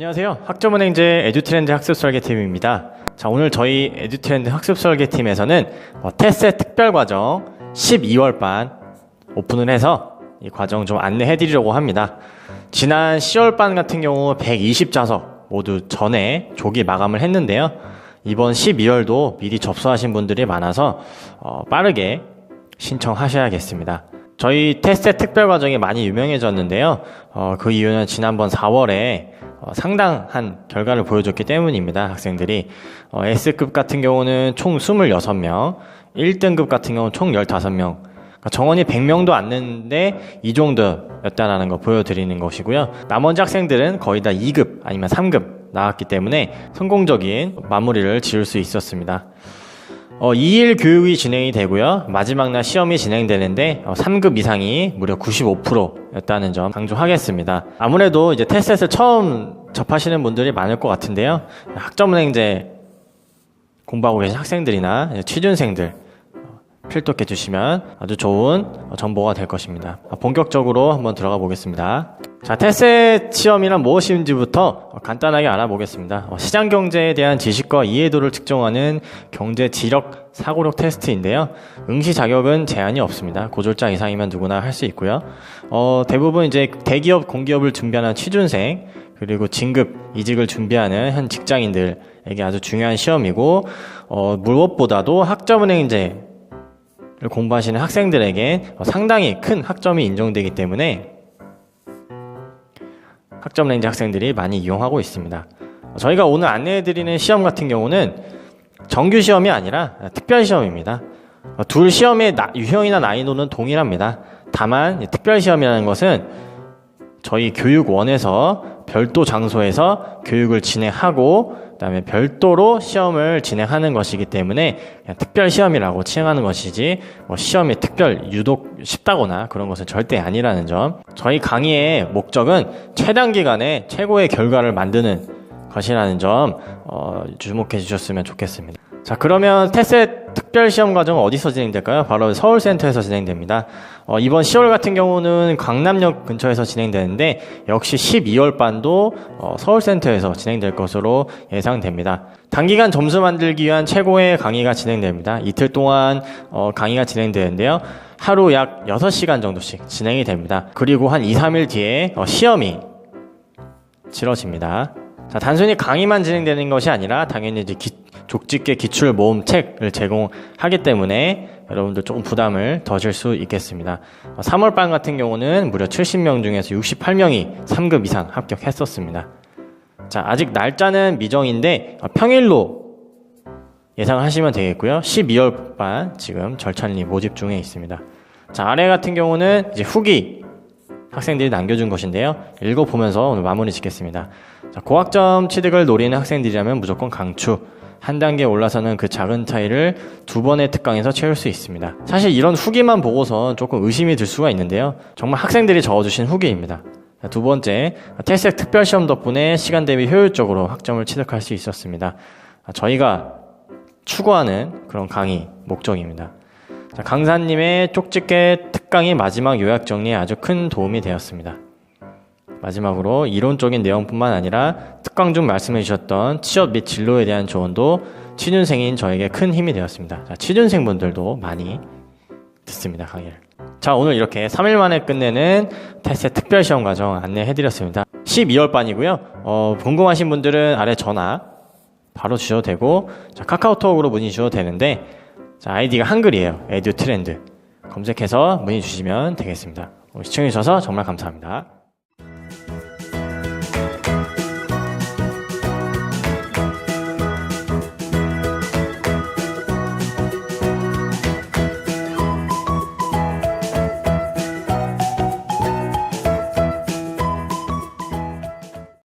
안녕하세요. 학점은행제 에듀트렌드 학습 설계팀입니다. 자, 오늘 저희 에듀트렌드 학습 설계팀에서는 어, 테스트 특별 과정 12월 반 오픈을 해서 이 과정 좀 안내해 드리려고 합니다. 지난 10월 반 같은 경우 120좌석 모두 전에 조기 마감을 했는데요. 이번 12월도 미리 접수하신 분들이 많아서 어, 빠르게 신청하셔야겠습니다. 저희 테스트 특별 과정이 많이 유명해졌는데요. 어, 그 이유는 지난번 4월에 어, 상당한 결과를 보여줬기 때문입니다. 학생들이 어, S급 같은 경우는 총 26명, 1등급 같은 경우는 총 15명. 그러니까 정원이 100명도 안 됐는데 이 정도였다라는 거 보여드리는 것이고요. 나머지 학생들은 거의 다 2급 아니면 3급 나왔기 때문에 성공적인 마무리를 지을 수 있었습니다. 어, 2일 교육이 진행이 되고요. 마지막 날 시험이 진행되는데 어, 3급 이상이 무려 95%였다는 점 강조하겠습니다. 아무래도 이제 테스트를 처음 접하시는 분들이 많을 것 같은데요. 학점은행제 공부하고 계신 학생들이나 취준생들 어, 필독해 주시면 아주 좋은 어, 정보가 될 것입니다. 어, 본격적으로 한번 들어가 보겠습니다. 자, 테스트 시험이란 무엇인지부터 어, 간단하게 알아보겠습니다. 어, 시장 경제에 대한 지식과 이해도를 측정하는 경제 지력 사고력 테스트인데요. 응시 자격은 제한이 없습니다. 고졸자 이상이면 누구나 할 수 있고요. 어, 대부분 이제 대기업, 공기업을 준비하는 취준생 그리고 진급, 이직을 준비하는 현 직장인들에게 아주 중요한 시험이고 어, 무엇보다도 학점은행제 를 공부하시는 학생들에게 어, 상당히 큰 학점이 인정되기 때문에 학점 렌즈 학생들이 많이 이용하고 있습니다. 어, 저희가 오늘 안내해드리는 시험 같은 경우는 정규 시험이 아니라 특별 시험입니다. 어, 둘 시험의 나- 유형이나 난이도는 동일합니다. 다만 이 특별 시험이라는 것은 저희 교육원에서 별도 장소에서 교육을 진행하고 그다음에 별도로 시험을 진행하는 것이기 때문에 특별 시험이라고 칭하는 것이지 뭐 시험이 특별 유독 쉽다거나 그런 것은 절대 아니라는 점. 저희 강의의 목적은 최단 기간에 최고의 결과를 만드는 것이라는 점 어, 주목해 주셨으면 좋겠습니다. 자 그러면 테스트 특별 시험 과정은 어디서 진행될까요? 바로 서울센터에서 진행됩니다. 어, 이번 10월 같은 경우는 강남역 근처에서 진행되는데 역시 12월 반도 어, 서울센터에서 진행될 것으로 예상됩니다. 단기간 점수 만들기 위한 최고의 강의가 진행됩니다. 이틀 동안 어, 강의가 진행되는데요. 하루 약 6시간 정도씩 진행이 됩니다. 그리고 한 2, 3일 뒤에 어, 시험이 치러집니다. 자, 단순히 강의만 진행되는 것이 아니라 당연히 이제 기, 족집게 기출 모음 책을 제공하기 때문에 여러분들 조금 부담을 더실 수 있겠습니다. 어, 3월반 같은 경우는 무려 70명 중에서 68명이 3급 이상 합격했었습니다. 자, 아직 날짜는 미정인데 어, 평일로 예상하시면 되겠고요. 12월 반 지금 절찬리 모집 중에 있습니다. 자, 아래 같은 경우는 이제 후기 학생들이 남겨준 것인데요. 읽어보면서 오늘 마무리 짓겠습니다. 자, 고학점 취득을 노리는 학생들이라면 무조건 강추. 한 단계 올라서는 그 작은 차이를 두 번의 특강에서 채울 수 있습니다. 사실 이런 후기만 보고선 조금 의심이 들 수가 있는데요. 정말 학생들이 적어주신 후기입니다. 자, 두 번째, 테스트 특별 시험 덕분에 시간 대비 효율적으로 학점을 취득할 수 있었습니다. 아, 저희가 추구하는 그런 강의 목적입니다. 자, 강사님의 쪽집게 특강이 마지막 요약 정리에 아주 큰 도움이 되었습니다. 마지막으로 이론적인 내용뿐만 아니라 특강 중 말씀해 주셨던 취업 및 진로에 대한 조언도 취준생인 저에게 큰 힘이 되었습니다. 자, 취준생 분들도 많이 듣습니다, 강의를. 자, 오늘 이렇게 3일 만에 끝내는 테스트 특별 시험 과정 안내해 드렸습니다. 12월 반이고요. 어, 궁금하신 분들은 아래 전화 바로 주셔도 되고 자, 카카오톡으로 문의 주셔도 되는데 자, 아이디가 한글이에요. 에듀 트렌드. 검색해서 문의 주시면 되겠습니다. 오늘 시청해 주셔서 정말 감사합니다.